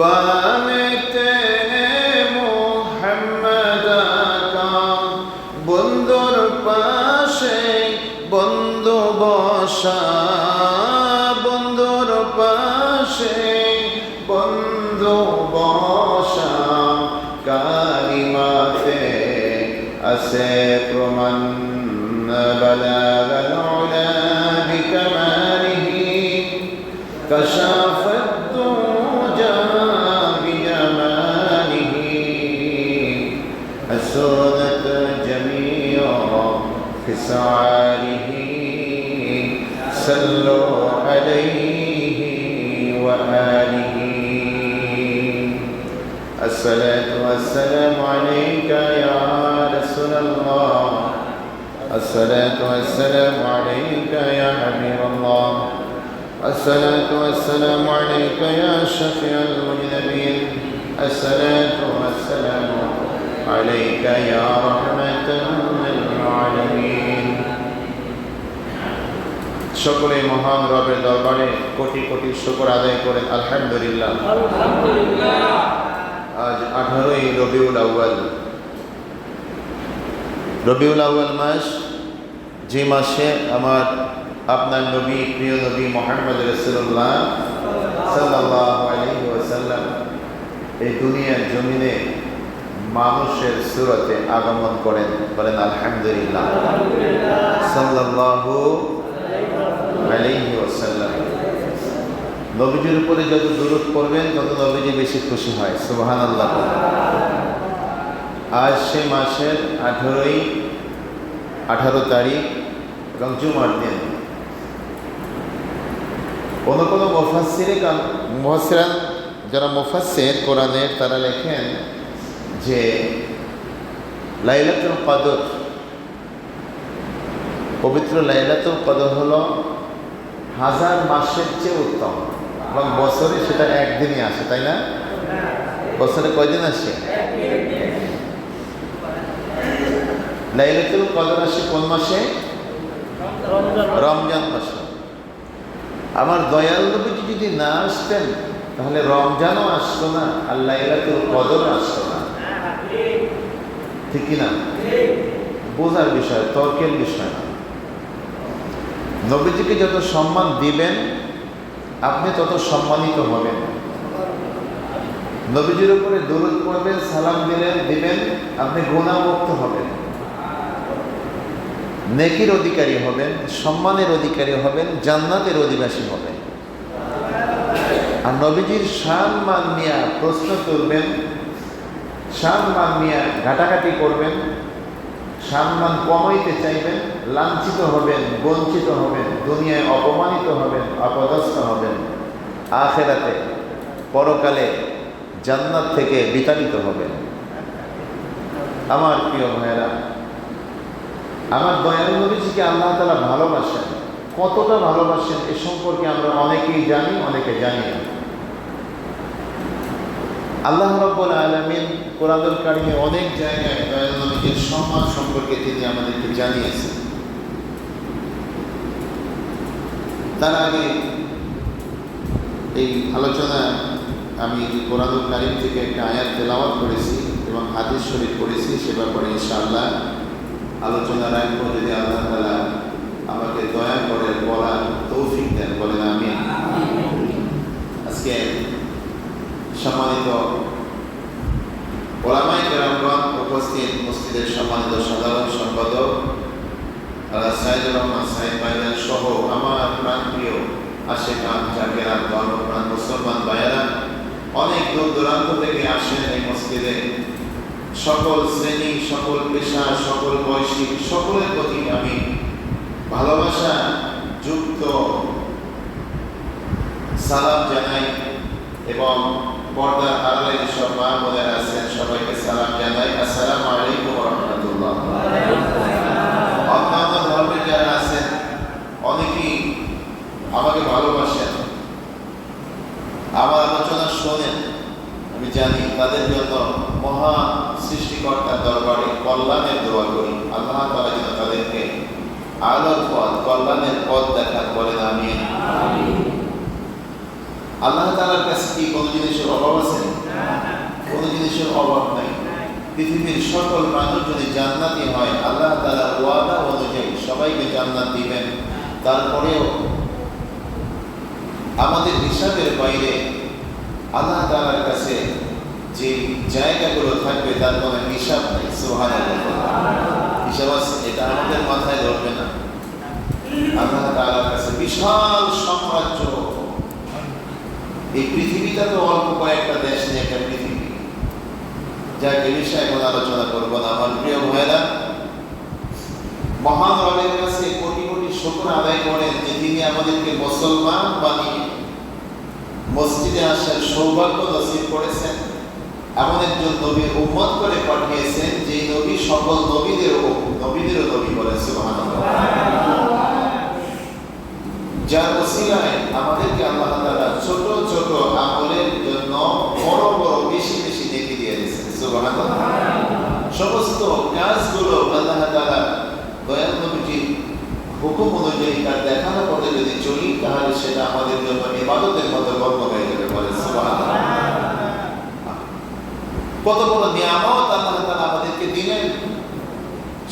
বানেতে মোহাম্মদ বন্ধুর পাশে বন্ধু বসা। الصلاة والسلام عليك يا رسول الله الصلاة والسلام عليك يا حبيب الله الصلاة والسلام عليك يا شفيع المذنبين الصلاة والسلام عليك يا رحمة للعالمين সকলে মহান রবের দরবারে কোটি কোটি শুকর আদায় করেন আলহামদুলিল্লাহ আজ আঠারোই রবিউল আউ্য়াল। রবিউল আউ্য়াল মাস যে মাসে আমার আপনার নবী, প্রিয় নবী মোহাম্মদ রসুল্লাহ সাল্লাহ আলী এই দুনিয়ার জমিনে মানুষের সুরতে আগমন করেন, বলেন আলহামদুলিল্লাহ। আলাইহি ওয়াসাল্লাম। নবীজির উপরে যত দূরত পড়বেন, তত নবীজি বেশি খুশি হয়। সুবাহান আল্লাহ আজ সে মাসের আঠারোই, আঠারো তারিখ, এবং জুমার দিন। কোনো কোনো মুফাসিরে মুফাসিরান যারা মুফাসির কোরআনের, তারা লেখেন যে, লাইলাতুল কদর, পবিত্র লাইলাতুল কদর হলো হাজার মাসের চেয়ে উত্তম। এবং বছরে সেটা একদিনই আসে, তাই না? বছরে কয়দিন আসে? লাইলাতুল কদর আসে কোন মাসে? রমজান মাসে। আমার দয়াল নবীজি যদি না আসতেন, তাহলে রমজানও আসতো না, আর লাইলাতুল কদরও আসতো না। ঠিক কিনা? বোঝার বিষয়, তর্কের বিষয়। না নবীজিকে যত সম্মান দিবেন আপনি তত সম্মানিত হবেন। নবীজির উপরে দরুদ পড়বেন, সালাম দিলেন, দিবেন, আপনি গুণামুক্ত হবেন। নেকির অধিকারী হবেন, সম্মানের অধিকারী হবেন, জান্নাতের অধিবাসী হবেন। আর নবীজির শান মান নিয়া প্রশ্ন তুলবেন, শান মান নিয়া ঘাটাঘাটি করবেন সম্মান কমাইতে চাইবেন, লাঞ্ছিত হবেন, বঞ্চিত হবেন, দুনিয়ায় অপমানিত হবেন, অপদস্থ হবেন, আখেরাতে পরকালে জান্নাত থেকে বিতাড়িত হবেন। আমার প্রিয় ভাইয়েরা, আমার দয়াল নবীজিকে আল্লাহ তালা ভালোবাসেন। কতটা ভালোবাসেন এ সম্পর্কে আমরা অনেকেই জানি, অনেকে জানি না। আল্লাহ রব্বুল আলমিন কোরআনুল কারিমে অনেক জায়গায় দয়াল সম্মান সম্পর্কে তিনি আমাদেরকে জানিয়েছেন। তার আগে এই আলোচনা আমি কোরআনুল কারিম থেকে একটা আয়াত তেলাওয়াত করেছি এবং হাদিস শরীফ করেছি সে ব্যাপারে ইনশাআল্লাহ আলোচনা রাখব। যদি আল্লাহ তালা আমাকে দয়া করে বলার তৌফিক দেন বলেন আমি আজকে সম্মানিত ওলামাই কেরামগণ উপস্থিত মসজিদের সম্মানিত সাধারণ সম্পাদক মুসলমান ভাইয়েরা অনেক দূর দূরান্ত থেকে আসেন এই মসজিদে। সকল শ্রেণি, সকল পেশা, সকল বয়সী, সকলের প্রতি আমি ভালোবাসা যুক্ত সালাম জানাই এবং পর্দার আড়ালে যেসব মা বোনেরা আছেন সবাইকে সালাম জানাই। আসসালামু আলাইকুম রহমতুল্লাহ। অন্যান্য ধর্মের অনেকেই আমাকে ভালোবাসেন। আমার আলোচনা শোনেন, আমি জানি তাদের মহা সৃষ্টিকর্তার দরবারে কল্যাণের দোয়া করি। আল্লাহ তাদেরকে আলোর পথ, কল্যাণের পথ দেখান, বলেন আমি আল্লাহ তাআলার কাছে কি কোনো জিনিসের অভাব আছে? কোনো জিনিসের অভাব নাই। পৃথিবীর সকল মানুষ যদি জান্নাতি হয়, আল্লাহ তাআলা ওয়াদা অনুযায়ী সবাইকে জান্নাত দিবেন। তারপরেও আমাদের হিসাবের বাইরে আল্লাহ তাআলার কাছে যে জায়গাগুলো থাকবে, তার কোনো হিসাব নেই। সুবহানাল্লাহ। হিসাব আছে? এটা আমাদের মাথায় ধরবে না। আল্লাহ তাআলার কাছে বিশাল সাম্রাজ্য এই পৃথিবীটা তো অল্প কয়েকটা দেশ নিয়ে একটা পৃথিবী। যাকে বিষয়ে এখন আলোচনা করব না। আমার প্রিয় ভাইরা মহান রবের কাছে কোটি কোটি শুকর আদায় করেন যে তিনি আমাদেরকে মুসলমান বানিয়ে মসজিদে আসার সৌভাগ্য নসিব করেছেন। এমন একজন নবীর উম্মত করে পাঠিয়েছেন যে নবী সকল নবীদেরও নবীদেরও নবী বলেন, সুবহানাল্লাহ। যার ওসিলায় আমাদেরকে আল্লাহ তাআলা ছোট ছোট আমলের জন্য বড় বড়, বেশি বেশি নেকি দিয়ে দিয়েছেন। সমস্ত কাজগুলো আল্লাহ তাআলা দয়াল নবীজি হুকুম অনুযায়ী তার দেখানো পথে যদি চলি, তাহলে সেটা আমাদের জন্য ইবাদতের মতো গণ্য হয়ে যাবে বলে কত বড় নিয়ামত আল্লাহ তাআলা আমাদেরকে দিলেন।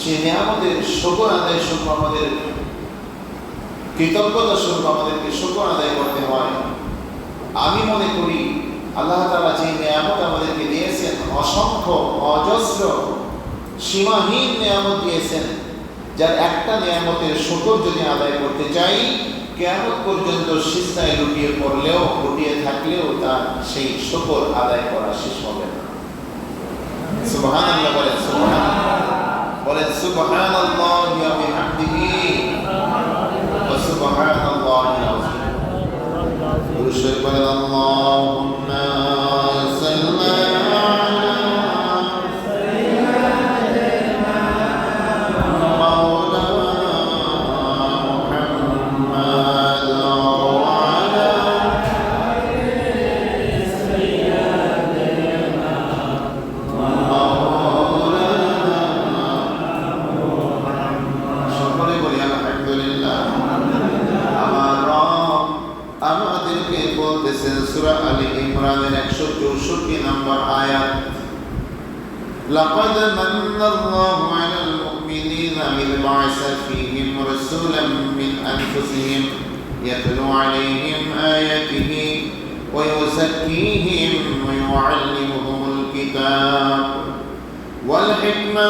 সেই নিয়ামতের শুকর আদায় শুধু আমাদের কৃতজ্ঞতা স্বরূপ আমাদেরকে শুকর আদায় করতে হয়। আমি মনে করি আল্লাহ তাআলা যে নিয়ামত আমাদেরকে দিয়েছেন, অসংখ্য অজস্র সীমাহীন নিয়ামত দিয়েছেন, যার একটা নিয়ামতের শুকর যদি আদায় করতে চাই কেমন পর্যন্ত সিস্তায় লুটিয়ে পড়লেও, লুটিয়ে থাকলেও তার সেই শুকর আদায় করা শেষ হবে না। সুবহানাল্লাহ বলেন সুবহান বলেন, সুবহানাল্লাহ ওয়া سبحان الله العظيم. يشهد اللهم আলী ইমরানের 164 নম্বর আয়াত لقد من الله على المؤمنين إذ بعث فيهم رسولا من أنفسهم يتلو عليهم آياته ويزكيهم ويعلمهم الكتاب والحكمة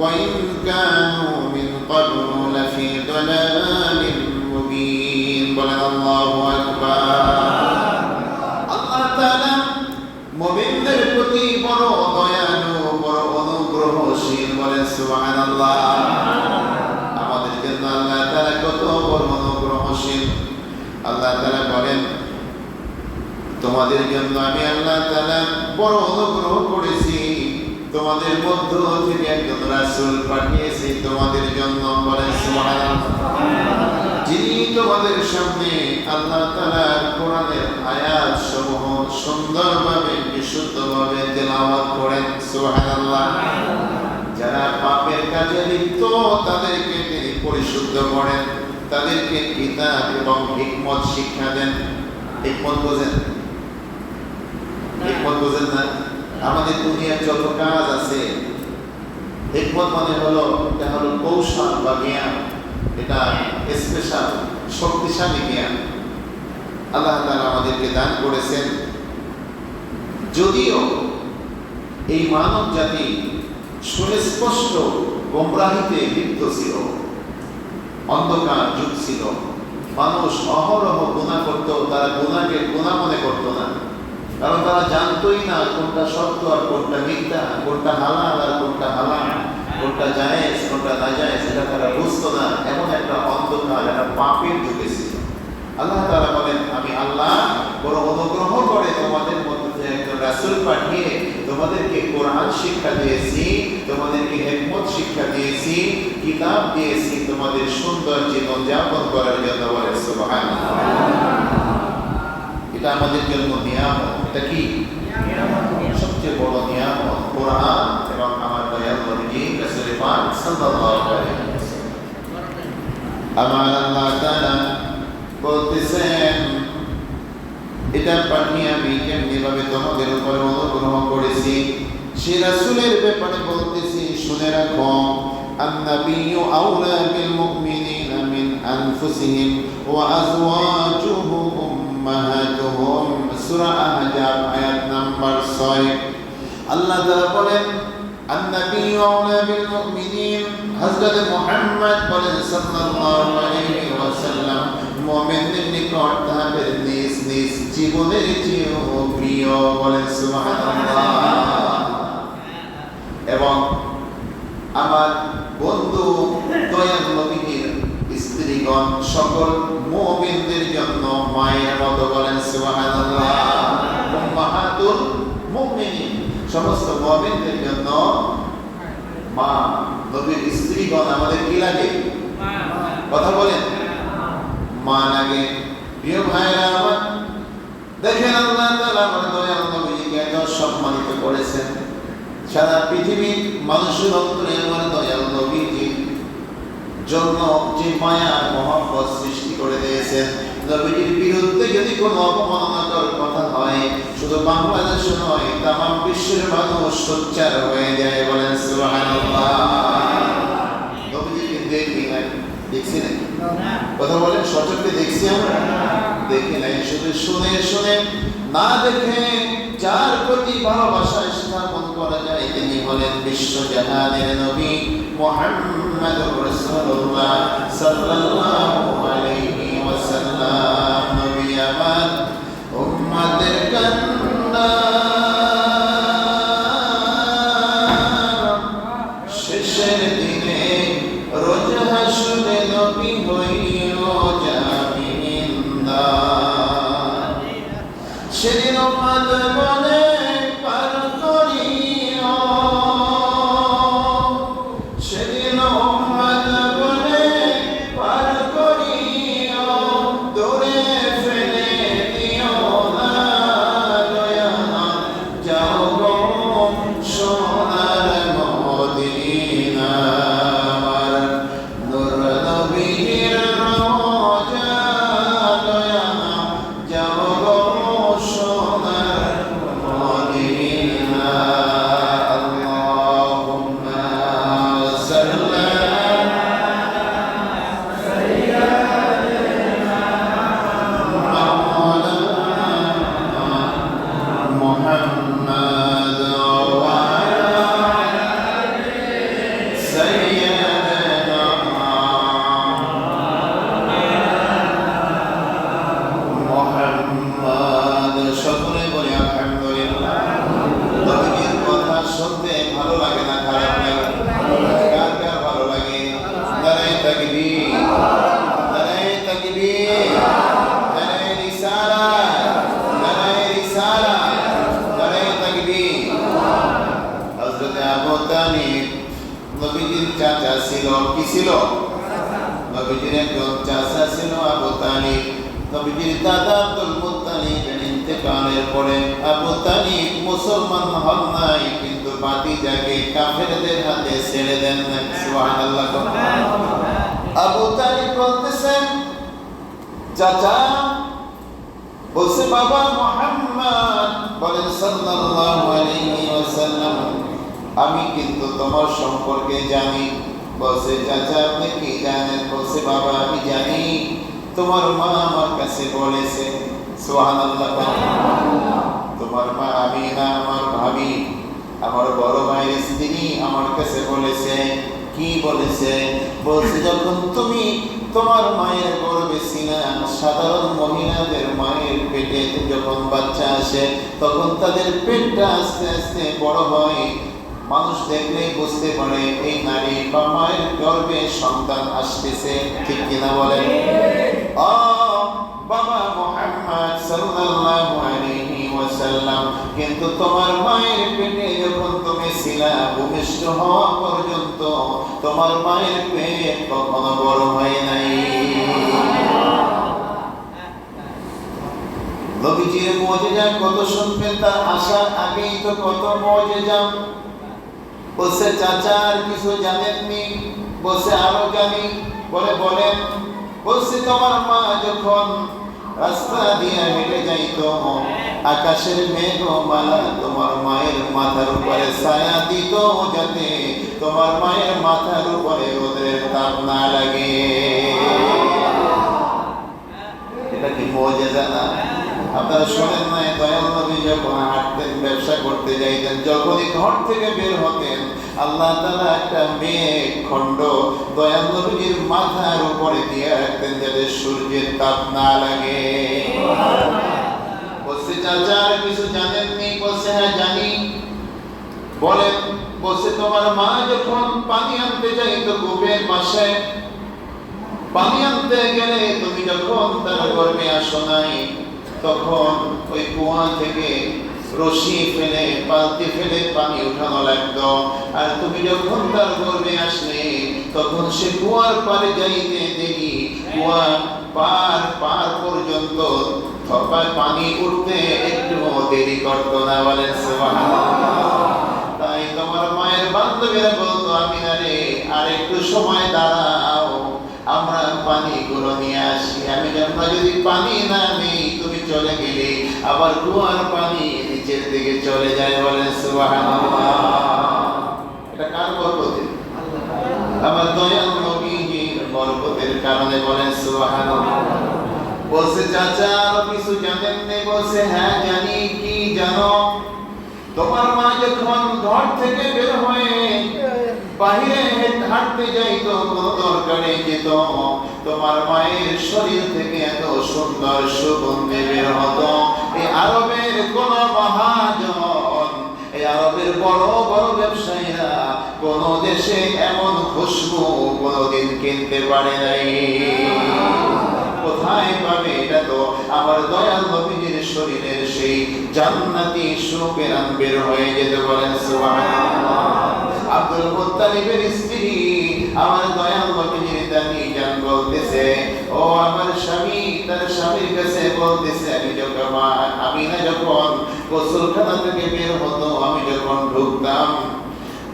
وإن كانوا من قبل لفي ضلال مبين বলেন আল্লাহু আকবার অনুগ্রহশীল আল্লাহ তাআলা বলেন, তোমাদের জন্য আমি আল্লাহ তাআলা বড় অনুগ্রহ করেছি। তোমাদের মধ্য থেকে একজন রাসূল পাঠিয়েছি তোমাদের জন্য। বলেন যিনি তোমাদের সামনে আল্লাহ তাআলা কোরআনের আয়াত সমূহ সুন্দরভাবে, বিশুদ্ধভাবে তেলাওয়াত করেন যারা পাপের কাজে লিপ্ত, তাদেরকে তিনি পরিশুদ্ধ করেন। তাদেরকে কিতাব এবং হিকমত শিক্ষা দেন। হিকমত বোঝেন? হিকমত বোঝেন না? আমাদের দুনিয়ার যত কাজ আছে হিকমত মানে হলো এটা হলো কৌশল বা জ্ঞান। এটা স্পেশাল শক্তিশালী জ্ঞান। আল্লাহ তাআলা আমাদেরকে দান করেছেন। যদিও এই মানব জাতি সুস্পষ্ট গোমরাহিতে লিপ্ত ছিল অন্ধকার যুগ ছিল। মানুষ অহরহ গুণা করত, তারা গুণাকে গুণা মনে করত না। কারণ তারা জানতোই না কোনটা সত্য আর কোনটা মিথ্যা, কোনটা হালাল আর কোনটা হালাল কোনটা জায়েজ, কোনটা না জায়েজ এটা তারা বুঝতো না। এমন একটা অন্ধকার, একটা পাপের যুগে ছিল। আল্লাহ তারা বলেন, আমি আল্লাহ বড় অনুগ্রহ করে তোমাদের মধ্যে রাসূল পাঠিয়ে তোমাদেরকে কোরআন শিক্ষা দিয়েছি, তোমাদেরকে হিকমত শিক্ষা দিয়েছি, কিতাব দিয়েছি, তোমাদের সুন্দর জীবন যাপন করার জন্য বলে এটা আমাদের জন্য নিয়ামত। এটা কি? সবচেয়ে বড় নিয়ামত। কোরআন এবং আমার দয়াল নবী রাসূল পাক সাল্লাল্লাহু আমার আল্লাহ বলতেছেন এটা পাঠিয়ে আমি কেমনি ভাবে তোমাদের উপরে অনুগ্রহ করেছি সে রাসূলের ব্যাপারে বলতেছি শুনে রাখো النبي أولى بالمؤمنين من أنفسهم وأزواجه أمهاتهم سورة أحزاب آيات نمبر 6 আল্লাহ তাআলা বলেন النبي أولى بالمؤمنين হযরত মুহাম্মদ বলেন, সাল্লাল্লাহু আলাইহি ওয়াসাল্লাম মুমিনদের নিকট তাদের নিজ নিজ জীবনের চেয়েও প্রিয় বলেন, সুবহানাল্লাহ। এবং আমার বন্ধু দয়াল নবীর স্ত্রীগণ সকল মুমিনদের জন্য মায়ের মতো বলেন, সুবহানাল্লাহ। উম্মাহাতুল মুমিনিন, সমস্ত মুমিনদের জন্য মা নবীর স্ত্রীগণ আমাদের কি লাগে? কথা বলেন। মা লাগে। প্রিয় ভাইরা আমার, দেখেন আল্লাহ তাআলা আমার দয়াল নবীকে এত সম্মানিত করেছেন। সারা পৃথিবীর মানুষের অন্তরে আমার দয়াল নবীজির জন্য যে মায়া মহব্বত সৃষ্টি করে দিয়েছেন। নবীজির বিরুদ্ধে যদি কোনো অপমাননাকর কথা হয়, শুধু বাংলাদেশ নয়, তামাম বিশ্বের মানুষ সোচ্চার হয়ে যায় বলেন কথা বলেন সচক্ষে দেখছি আমরা? দেখি নাই, শুধু শুনে শুনে না দেখে যার প্রতি ভালোবাসা স্থাপন করা যায়, তিনি হলেন বিশ্ব জাহানের নবী মুহাম্মদুর রাসূলুল্লাহ সাল্লাল্লাহু আলাইহি নবী আমার উম্মাদের কান্ডার নবীজির একজন চাচা ছিল আবু তালিব। নবীজির দাদা আব্দুল মুত্তালিবের ইন্তেকালের পরে আবু তালিব মুসলমান হন নাই, কিন্তু ভাতিজাকে কাফেরদের হাতে ছেড়ে দেন নাই। সুবহানাল্লাহ আবু তালিব বলছে, বাবা মোহাম্মদ। বলেন, সাল্লাল্লাহু আলাইহি ওয়াসাল্লাম, আমি কিন্তু তোমার সম্পর্কে জানি। বলছে চাচা আপনি কি জানেন বলছে বাবা আমি জানি, তোমার মা আমার কাছে বলেছে তোমার মা আমি না, আমার ভাবি, আমার বড় ভাইয়ের স্ত্রী আমার কাছে বলেছে, কি বলেছে? বলছে, যখন তুমি তোমার মায়ের গর্বে ছিলাম সাধারণ মহিলাদের মায়ের পেটে যখন বাচ্চা আসে, তখন তাদের পেটটা আস্তে আস্তে বড় হয় মানুষ দেখলেই বুঝতে পারে এই নারী বা মায়ের গর্বে সন্তান আসতেছে ঠিক কিনা বলেন? ও বাবা মোহাম্মদ সাল্লাল্লাহু আলাইহি ওয়াসাল্লাম কিন্তু তোমার মায়ের পেটে যখন তুমি ছিলা ভূমিষ্ঠ হওয়া পর্যন্ত তোমার মায়ের পেট কখনো বড় হয় নাই। নবীজির মুজিজা কত শুনবেন তার আসার আগেই তো কত মুজিজা। বলছে, চাচা, আর কিছু জানেননি বলছে, আরও জানি। বলে বলেন বলছে, তোমার মা যখন রাস্তা দিয়ে হেঁটে যাইতো, আকাশের মেঘমালা তোমার মায়ের মাথার উপরে ছায়া দিত যাতে তোমার মায়ের মাথার উপরে রোদের তাপ না লাগে। এটা কি মজেজা না? আপনারা শোনেন নাই দয়াল নবী যখন হাঁটতেন ব্যবসা করতে যাইতেন যখনই ঘর থেকে বের হতেন আল্লাহ তাআলা একটা মেঘ খণ্ড দয়াল নবীর মাথার উপরে দিয়ে রাখতেন যাতে সূর্যের তাপ না লাগে। বলছে চাচা আর কিছু জানেননি বলছে হ্যাঁ জানি। বলেন বলছে তোমার মা যখন পানি আনতে যাইতো কূপের পাশে পানি আনতে গেলে তুমি যখন তার গর্বে আসো নাই তখন ওই কুয়া থেকে রশি ফেলে, বালতি ফেলে পানি উঠানো লাগতো। আর তুমি যখন তার গর্বে আসলে, তখন সে কুয়ার পারে যাইতে দেরি, কুয়া পার পার পর্যন্ত থপায় পানি উঠতে একটু দেরি করতো না সুবহানাল্লাহ। তাই তোমার মায়ের বান্ধবীরা বলতো আমি না আর একটু সময় দাঁড়াও, আমরা পানি গুলো নিয়ে আসি। আমি আমরা যদি পানি না নেই চলে গেলে আবার কুয়ার পানি নিচের দিকে চলে যায় বলেন এটা কার বরকতে আমার দয়াল নবীর বরকতের কারণে বলেন সুবহানাল্লাহ। বলছে, চাচা কিছু জানেন নে? বলছে হ্যাঁ জানি, কি জানো? তোমার মা যখন ঘর থেকে বের হয়ে বাহিরে হাঁটতে যাইতো, কোন দরকারে যেত। তোমার মায়ের শরীর থেকে এত সুন্দর সুগন্ধি বের হতো। এই আরবের কোন মহাজন এই আরবের বড় বড় ব্যবসায়ীরা কোন দেশে এমন খুশবু কোনদিন কিনতে পারে নাই। কোথায় পাবে এটা তো আমার দয়াল নবীজির শরীরের সেই জান্নাতি সুপেরান হয়ে যেতে সুবহানাল্লাহ। আব্দুল মুত্তালিবের স্ত্রী, আমার দয়াল নবীজির দামি বলতেছে, ও আমার স্বামী তার স্বামীর কাছে বলতেছে, আমি যখন, আমি না যখন গোসলখানা থেকে বের হতো, আমি যখন ঢুকতাম,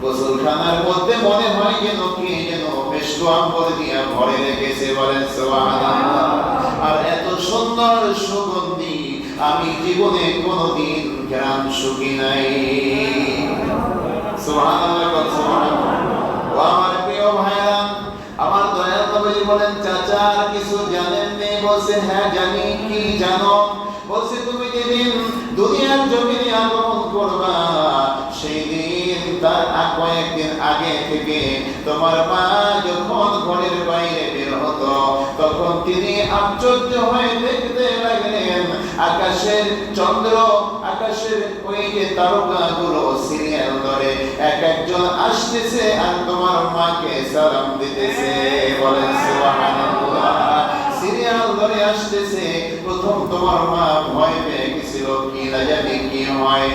গোসলখানার মধ্যে মনে হয় যেন কে যেন মেশকো আম্বর দিয়া ভরে রেখেছে, বলেন আর এত সুন্দর সুগন্ধি, আমি জীবনে কোনোদিন ঘ্রাণ শুকি নাই। কর ভাইরা আমার বলেন চাচা কিছু জানেন নেই? বলছেন হ্যাঁ জানি কি জানো? বলছে, তুমি যেদিন দুনিয়ার জমিনে আগমন করবা সেই দিন তার কয়েকদিন আগে থেকে তোমার মা যখন ঘরের বাইরে বের হতো, তখন তিনি আশ্চর্য হয়ে দেখতে লাগলেন, আকাশের চন্দ্র, আকাশের ওই যে তারকাগুলো সিরিয়াল ধরে, এক একজন আসতেছে আর তোমার মাকে সালাম দিতেছে। বলেন, সুবহানাল্লাহ। সিরিয়াল ধরে আসতেছে প্রথম তোমার মা ভয় পেয়ে গেছিল কি না জানি কি হয়।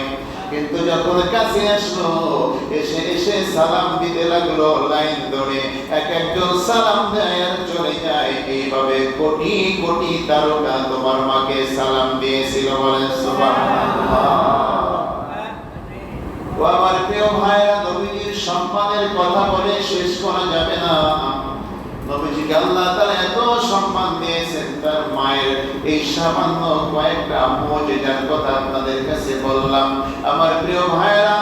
কিন্তু যখন কাছে আসলো, এসে এসে সালাম দিতে লাগল লাইন ধরে। এক একজন সালাম দেয় আর চলে যায়। এইভাবে কোটি কোটি তারকা তোমার মাকে সালাম দিয়েছিল সুবহানাল্লাহ। ও আমার প্রিয় ভাইরা, নবীজির সম্মানের কথা বলে শেষ করা যাবে না। নবীজিকে আল্লাহ তাআলা এত সম্মান দিয়েছেন তার মায়ের এই সামান্য কয়েকটা মুজিজার কথা আপনাদের কাছে বললাম। আমার প্রিয় ভাইরা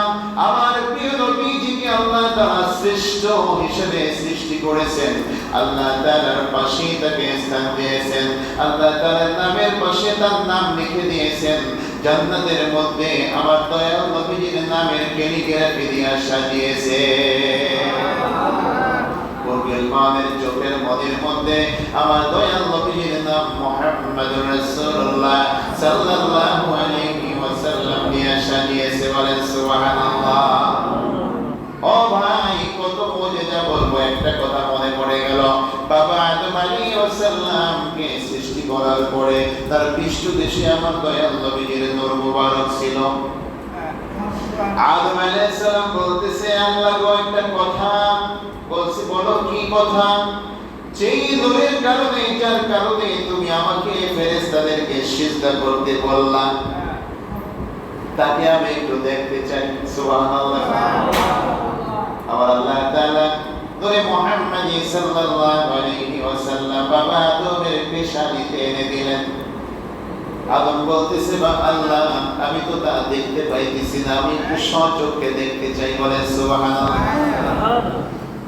আমার প্রিয় নবীজিকে আল্লাহ তাআলা শ্রেষ্ঠ হিসেবে সৃষ্টি করেছেন। আল্লাহ তাআলার পাশে তাকে স্থান দিয়েছেন। আল্লাহ তাআলার নামের পাশে তার নাম লিখে দিয়েছেন। জান্নাতের মধ্যে আমার দয়াল নবীজির নামের ক্যালিগ্রাফি দিয়া সাজিয়েছে মুসলমানের চোখের মনের মধ্যে আমার দয়াল নবীর নাম মুহাম্মদুর রাসূলুল্লাহ সাল্লাল্লাহু আলাইহি ওয়াসাল্লাম দিয়ে সাজিয়েছে বলেন সুবহানাল্লাহ। ও ভাই, কত মজেদা বলব, একটা কথা মনে পড়ে গেল। বাবা আদম আলাইহিস সালামকে সৃষ্টি করার পরে তার পৃষ্ঠ দেশে আমার দয়াল নবীর নূর মুবারক ছিল। আদম আলাইহিস সালাম বলতেছে, আল্লাহ গো, একটা কথা বলছে বলো কি কথা? যেই নূরের কারণে যার কারণে তুমি আমাকে ফেরেশতাদেরকে সিজদা করতে বললা তাকে আমি একটু দেখতে চাই। সুবহানাল্লাহ। আমার আল্লাহ তাআলা নূরে মুহাম্মদ সাল্লাল্লাহু আলাইহি ওয়াসাল্লাম বাবা আদমের পেশানিতে এনে দিলেন। আদম বলতেছে বা আল্লাহ আমি তো তা দেখতে পাইতেছি না আমি একটু সচক্ষে দেখতে চাই বলেন সুবহানাল্লাহ।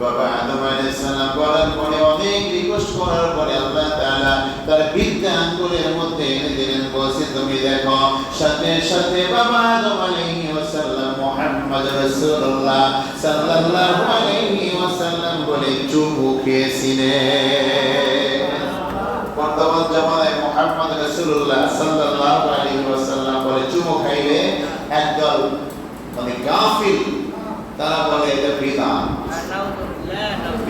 বাবা আদম আলাইহিস সালাম বলার পরে অনেক রিকোয়েস্ট করার পরে আল্লাহ তাআলা তার বিদ্যা আঙ্গুলের মধ্যে এনে দিলেন, বলছে, তুমি দেখো, সাথে সাথে বাবা আদম আলাইহি ওয়াসাল্লাম মুহাম্মদ রাসূলুল্লাহ সাল্লাল্লাহু আলাইহি ওয়াসাল্লাম বলে চুমু খেয়েছিলেন। বর্তমান জামানায় মুহাম্মদ রাসূলুল্লাহ সাল্লাল্লাহু আলাইহি ওয়াসাল্লাম বলে চুমু খাইলে একদল মানে গাফিল, তারা বলে এটা বিধান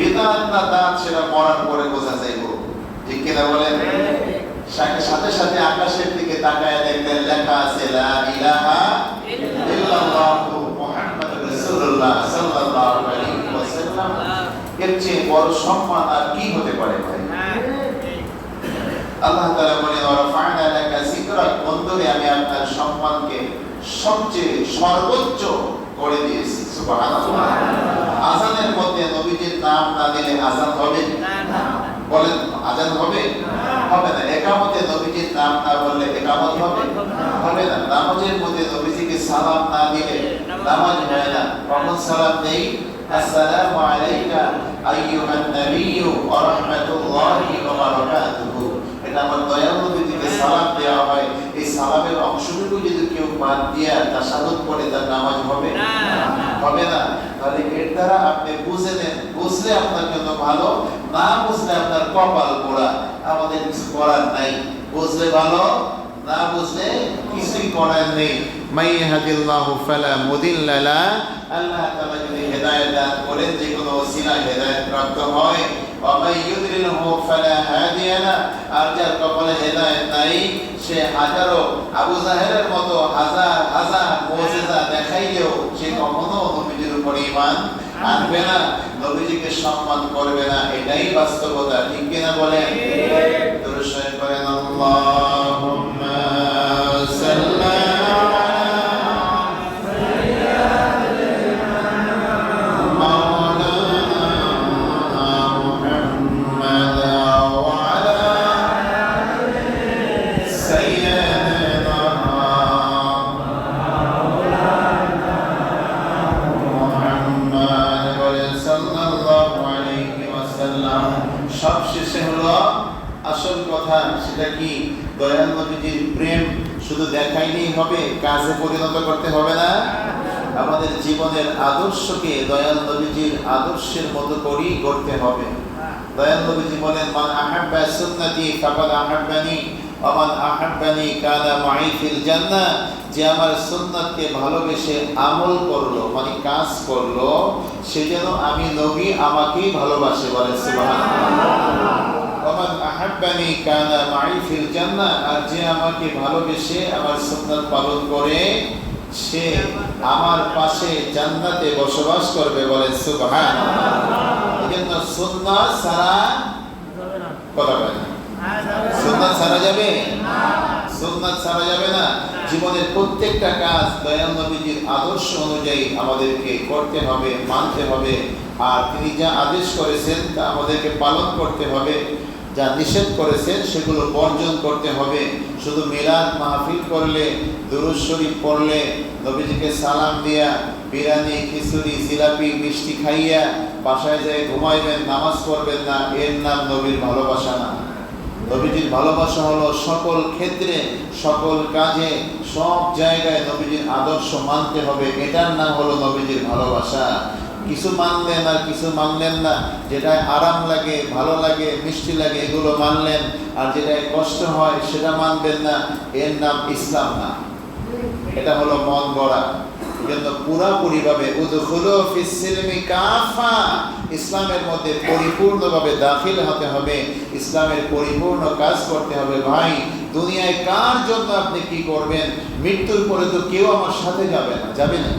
বিধান না দাঁত সেটা মরার পরে বোঝা যাইব ঠিক কিনা বলেন? সাথে সাথে সাথে আকাশের দিকে তাকায় দেখবেন লেখা আছে লা ইলাহা ইল্লাল্লাহু মুহাম্মাদুর রাসূলুল্লাহ সাল্লাল্লাহু আলাইহি ওয়াসাল্লাম। এর চেয়ে বড় সম্মান আর কি হতে পারে ভাই? আল্লাহ তাআলা বলেন ওয়ারাফা'না লাকা যিকরাক। বন্ধুরে আমি আপনার সম্মানকে সবচেয়ে সর্বোচ্চ করে আজানের মধ্যে নবীজির নাম না দিলে আজান হবে? বলেন, আজান হবে? হবে না। একামতে নবীজির নাম না বললে একামত হবে? হবে না। নামাজের মধ্যে নবীজিকে সালাম না দিলে নামাজ হয় না। কখন সালাম নেই আসসালামু আলাইকা, আইয়ুহান ওয়া রাহমাতুল্লাহি ওয়া বারাকাতুহু। এটা আমার দয়াল নবীজিকে সালাম দেওয়া হয়। এই সালামের অংশটুকু যদি কেউ বাদ দিয়া তাশাহুদ পড়ে তার নামাজ হবে? হবে না। তাহলে এর দ্বারা আপনি বুঝে নেন বুঝলে আপনার জন্য ভালো না বুঝলে আপনার কপাল পোড়া। আমাদের কিছু করার নাই। বুঝলে ভালো না বুঝলে কিছুই করার নেই। মাই ইয়াহদিল্লাহু ফালা মুদিল্লা লা। আল্লাহ তাআলা যদি হেদায়েত দান করেন যে কোনো ওসিলা হেদায়েত প্রাপ্ত হয়। ওয়া يدلله فلا هادي له লা আর যার কপালে হেদায়েত নাই সে হাজারো আবু জাহেলের মতো হাজার হাজার মুজিজা দেখাইলেও সে কখনো নবীজির উপর ঈমান আনবে না। নবীজিকে সম্মান করবে না এটাই বাস্তবতা ঠিক কিনা বলেন? কাজে পরিণত করতে হবে না। আমাদের জীবনের আদর্শকে দয়াল নবীজির আদর্শের মতো করেই করতে হবে। দয়াল নবীজি বলেন, মান আহাব্বা সুন্নতি ফাকাদ আহাব্বানি, ওয়া মান আহাব্বানি কানা মাই ফিল জান্নাহ। যে আমার সুন্নাতকে ভালোবেসে আমল করল মানে কাজ করল, সে যেন আমি নবী আমাকেই ভালোবাসে বলে, সুবহানাল্লাহ। বসবাস করবে বলে ছাড়া যাবে? না। জীবনের প্রত্যেকটা কাজ দয়াল নবীজির আদর্শ অনুযায়ী আমাদেরকে করতে হবে, মানতে হবে। আর তিনি যা আদেশ করেছেন তা আমাদেরকে পালন করতে হবে। যা নিষেধ করেছেন সেগুলো বর্জন করতে হবে। শুধু মিলাদ মাহফিল করলে, দুরুদ শরীফ পড়লে, নবীজিকে সালাম দিয়া বিরিয়ানি, খিচুড়ি, জিলাপি, মিষ্টি খাইয়া বাসায় যেয়ে ঘুমাইবেন, নামাজ পড়বেন না, এর নাম নবীর ভালোবাসা না। নবীজির ভালোবাসা হলো সকল ক্ষেত্রে, সকল কাজে, সব জায়গায় নবীজির আদর্শ মানতে হবে। এটার নাম হলো নবীজির ভালোবাসা। কিছু মানলেন আর কিছু মানলেন না। যেটায় আরাম লাগে, ভালো লাগে, মিষ্টি লাগে, এগুলো মানলেন। আর যেটায় কষ্ট হয়, সেটা মানবেন না। এর নাম ইসলাম না। এটা হলো মন গড়া। জন্য পুরাপুরিভাবে ইসলামের মধ্যে পরিপূর্ণভাবে দাখিল হতে হবে। ইসলামের পরিপূর্ণ কাজ করতে হবে ভাই। দুনিয়ায় কার জন্য আপনি কি করবেন? মৃত্যুর পরে তো কেউ আমার সাথে যাবে না যাবে না।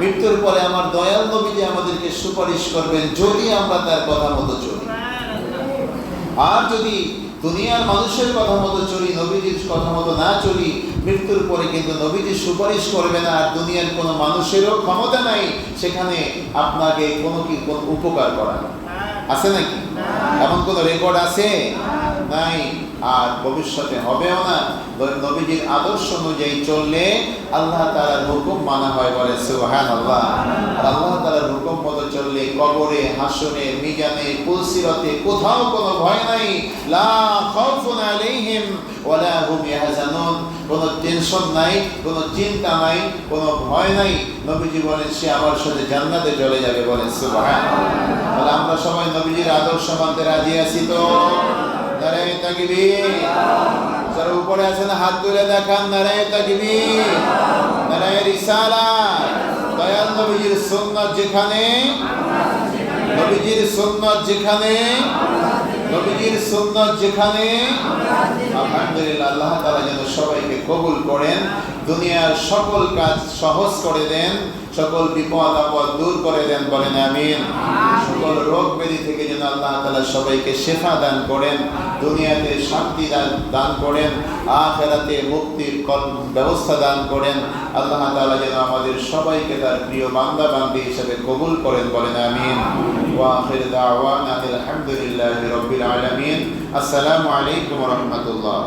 মৃত্যুর পরে আমার দয়াল নবী যে আমাদেরকে সুপারিশ করবেন, যদি আমরা তার কথা মতো চলি। আর যদি দুনিয়ার মানুষের কথা মতো চলি, নবীজির কথা মতো না চলি, মৃত্যুর পরে কিন্তু নবীজি সুপারিশ করবে না আর দুনিয়ার কোনো মানুষেরও ক্ষমতা নাই, সেখানে আপনাকে কোনো কি কোনো উপকার করা আছে নাকি? এমন কোনো রেকর্ড আছে? নাই। আর ভবিষ্যতে হবেও না। নবীজির আদর্শ অনুযায়ী চললে আল্লাহ তালার হুকুম মানা হয় বলে সুহান আল্লাহ আল্লাহ তালার হুকুম মতো চললে কবরে হাসনে মিজানে পুলসিরতে কোথাও কোনো ভয় নাই। হুম কোনো টেনশন নাই, কোনো চিন্তা নাই, কোনো ভয় নাই। নবীজি বলেন, সে আমার সাথে জান্নাতে চলে যাবে বলেন সুবহান তাহলে আমরা সবাই নবীজির আদর্শ মানতে রাজি আছি তো? যারা উপরে আছেন, হাত তুলে দেখান রিসালাত দয়াল নবীজির সুন্নাত যেখানে, নবীজির সুন্নাত যেখানে, নবীজির সুন্নাত যেখানে। আলহামদুলিল্লাহ, আল্লাহ যেন সবাইকে কবুল করেন, দুনিয়ার সকল কাজ সহজ করে দেন। সকল বিপদ আপদ দূর করে দেন বলেন আমিন। সকল রোগ ব্যাধি থেকে যেন আল্লাহ তাআলা সবাইকে শেফা দান করেন দুনিয়াতে শান্তি দান করেন আখেরাতে মুক্তির ব্যবস্থা দান করেন। আল্লাহ তাআলা যেন আমাদের সবাইকে তার প্রিয় বান্দা বান্দি হিসেবে কবুল করেন বলেন আমিন। ওয়াখির দাওয়ানা আলহামদুলিল্লাহি রাব্বিল আলামিন। আসসালামু আলাইকুম রাহমাতুল্লাহ।